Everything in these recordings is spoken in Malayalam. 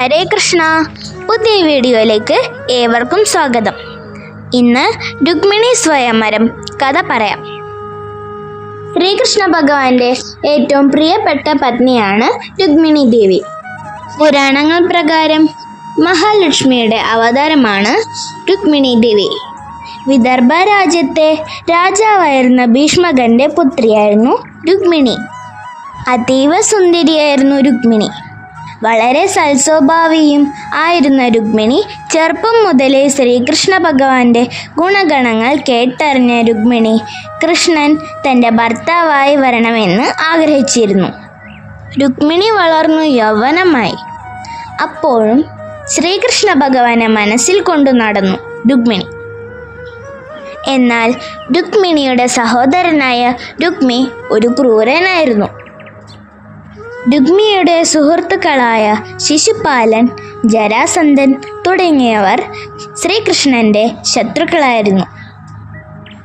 ഹരേ കൃഷ്ണ. പുതിയ വീഡിയോയിലേക്ക് ഏവർക്കും സ്വാഗതം. ഇന്ന് രുക്മിണി സ്വയംവരം കഥ പറയാം. ശ്രീകൃഷ്ണ ഭഗവാന്റെ ഏറ്റവും പ്രിയപ്പെട്ട പത്നിയാണ് രുക്മിണി ദേവി. പുരാണങ്ങൾ പ്രകാരം മഹാലക്ഷ്മിയുടെ അവതാരമാണ് രുക്മിണി ദേവി. വിദർഭ രാജ്യത്തെ രാജാവായിരുന്ന ഭീഷ്മകന്റെ പുത്രിയായിരുന്നു രുക്മിണി. അതീവ സുന്ദരിയായിരുന്നു രുക്മിണി. വളരെ സൽസ്വഭാവിയും ആയിരുന്ന രുക്മിണി ചെറുപ്പം മുതലേ ശ്രീകൃഷ്ണ ഭഗവാന്റെ ഗുണഗണങ്ങൾ കേട്ടറിഞ്ഞ രുക്മിണി കൃഷ്ണൻ തന്റെ ഭർത്താവായി വരണമെന്ന് ആഗ്രഹിച്ചിരുന്നു. രുക്മിണി വളർന്നു യൗവനമായി. അപ്പോഴും ശ്രീകൃഷ്ണ ഭഗവാനെ മനസ്സിൽ കൊണ്ടു നടന്നു രുക്മിണി. എന്നാൽ രുക്മിണിയുടെ സഹോദരനായ രുക്മി ഒരു ക്രൂരനായിരുന്നു. രുക്മിയുടെ സുഹൃത്തുക്കളായ ശിശുപാലൻ ജരാസന്ധൻ തുടങ്ങിയവർ ശ്രീകൃഷ്ണന്റെ ശത്രുക്കളായിരുന്നു.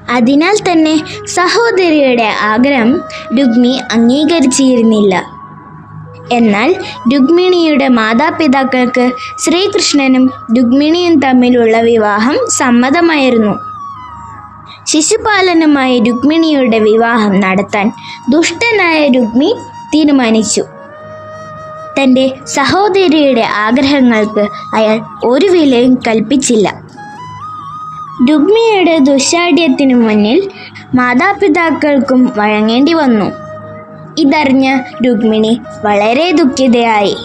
അതിനാൽ തന്നെ സഹോദരിയുടെ ആഗ്രഹം രുഗ്മി അംഗീകരിച്ചിരുന്നില്ല. എന്നാൽ രുഗ്മിണിയുടെ മാതാപിതാക്കൾക്ക് ശ്രീകൃഷ്ണനും രുഗ്മിണിയും തമ്മിലുള്ള വിവാഹം സമ്മതമായിരുന്നു. ശിശുപാലനുമായി രുക്മിണിയുടെ വിവാഹം നടത്താൻ ദുഷ്ടനായ രുക്മി തീരുമാനിച്ചു. തന്റെ സഹോദരിയുടെ ആഗ്രഹങ്ങൾക്ക് അയാൾ ഒരു വിലയും കൽപ്പിച്ചില്ല. ഡുഗ്മിയുടെ ദുശാഠ്യത്തിനു മുന്നിൽ മാതാപിതാക്കൾക്കും വഴങ്ങേണ്ടി വന്നു. ഇതറിഞ്ഞ രുക്മിണി വളരെ ദുഃഖിതയായി.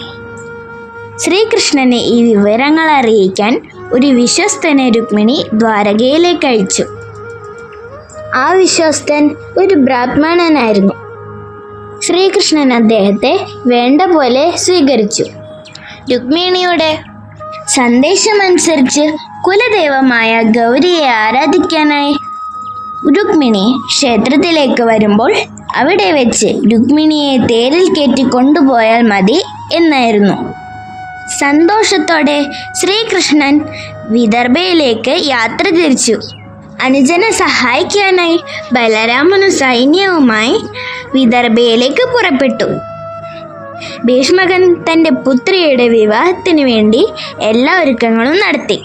ശ്രീകൃഷ്ണനെ ഈ വിവരങ്ങൾ അറിയിക്കാൻ ഒരു വിശ്വസ്തനെ രുക്മിണി ദ്വാരകയിലേക്ക് അയച്ചു. ആ വിശ്വസ്തൻ ഒരു ബ്രാഹ്മണനായിരുന്നു. ശ്രീകൃഷ്ണൻ അദ്ദേഹത്തെ വേണ്ട പോലെ സ്വീകരിച്ചു. രുക്മിണിയുടെ സന്ദേശമനുസരിച്ച് കുലദേവമായ ഗൗരിയെ ആരാധിക്കാനായി രുക്മിണി ക്ഷേത്രത്തിലേക്ക് വരുമ്പോൾ അവിടെ വെച്ച് രുക്മിണിയെ തേരിൽ കയറ്റി കൊണ്ടുപോയാൽ മതി എന്നായിരുന്നു. സന്തോഷത്തോടെ ശ്രീകൃഷ്ണൻ വിദർഭയിലേക്ക് യാത്ര തിരിച്ചു. അനുജനെ സഹായിക്കാനായി ബലരാമനു സൈന്യവുമായി വിദർഭയിലേക്ക് പുറപ്പെട്ടു. ഭീഷ്മകൻ തന്റെ പുത്രിയുടെ വിവാഹത്തിന് വേണ്ടി എല്ലാ ഒരുക്കങ്ങളും നടത്തി.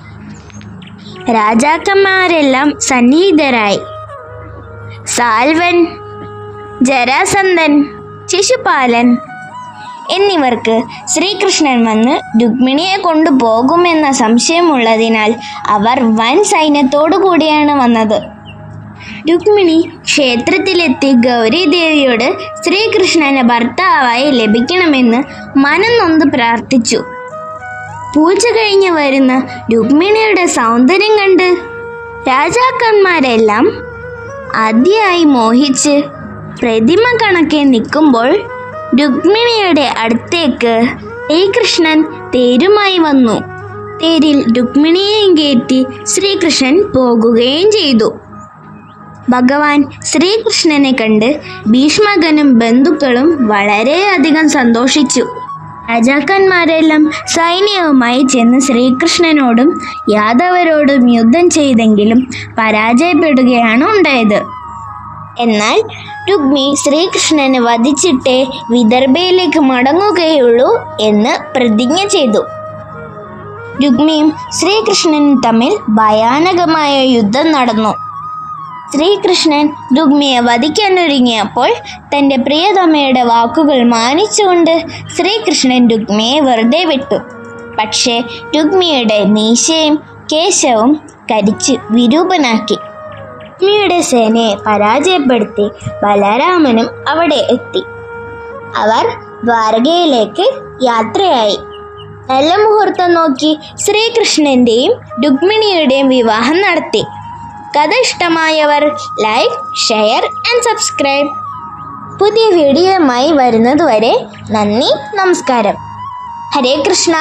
രാജാക്കന്മാരെല്ലാം സന്നിഹിതരായി. സാൽവൻ ജരാസന്ധൻ ശിശുപാലൻ എന്നിവർക്ക് ശ്രീകൃഷ്ണൻ വന്ന് രുക്മിണിയെ കൊണ്ടുപോകുമെന്ന സംശയമുള്ളതിനാൽ അവർ വൻ സൈന്യത്തോടു കൂടിയാണ് വന്നത്. രുക്മിണി ക്ഷേത്രത്തിലെത്തി ഗൗരീദേവിയോട് ശ്രീകൃഷ്ണന് ഭർത്താവായി ലഭിക്കണമെന്ന് മനം നൊന്ന് പ്രാർത്ഥിച്ചു. പൂജ കഴിഞ്ഞ് വരുന്ന രുക്മിണിയുടെ സൗന്ദര്യം കണ്ട് രാജാക്കന്മാരെല്ലാം അതിയായി മോഹിച്ച് പ്രതിമ കണക്കെ നിൽക്കുമ്പോൾ രുക്മിണിയുടെ അടുത്തേക്ക് ശ്രീകൃഷ്ണൻ തേരുമായി വന്നു. തേരിൽ രുക്മിണിയെയും കയറ്റി ശ്രീകൃഷ്ണൻ പോകുകയും ചെയ്തു. ഭഗവാൻ ശ്രീകൃഷ്ണനെ കണ്ട് ഭീഷ്മകനും ബന്ധുക്കളും വളരെയധികം സന്തോഷിച്ചു. രാജാക്കന്മാരെല്ലാം സൈന്യവുമായി ചെന്ന് ശ്രീകൃഷ്ണനോടും യാദവരോടും യുദ്ധം ചെയ്തെങ്കിലും പരാജയപ്പെടുകയാണ് ഉണ്ടായത്. എന്നാൽ രുക്മി ശ്രീകൃഷ്ണനെ വധിച്ചിട്ടേ വിദർഭയിലേക്ക് മടങ്ങുകയുള്ളൂ എന്ന് പ്രതിജ്ഞ ചെയ്തു. രുക്മിയും ശ്രീകൃഷ്ണനും തമ്മിൽ ഭയാനകമായ യുദ്ധം നടന്നു. ശ്രീകൃഷ്ണൻ രുഗ്മിയെ വധിക്കാനൊരുങ്ങിയപ്പോൾ തന്റെ പ്രിയതമയുടെ വാക്കുകൾ മാനിച്ചുകൊണ്ട് ശ്രീകൃഷ്ണൻ രുഗ്മിയെ വെറുതെ വിട്ടു. പക്ഷേ രുഗ്മിയുടെ മീശയും കേശവും കരിച്ച് വിരൂപനാക്കി. രുഗ്മിയുടെ സേനയെ പരാജയപ്പെടുത്തി ബലരാമനും അവിടെ എത്തി. അവർ ദ്വാരകയിലേക്ക് യാത്രയായി. നല്ല മുഹൂർത്തം നോക്കി ശ്രീകൃഷ്ണന്റെയും രുഗ്മിണിയുടെയും വിവാഹം നടത്തി. കഥ ഇഷ്ടമായവർ ലൈക്ക് ഷെയർ ആൻഡ് സബ്സ്ക്രൈബ് പുതിയ വീഡിയോയുമായി വരുന്നതുവരെ നന്ദി നമസ്കാരം. ഹരേ കൃഷ്ണ.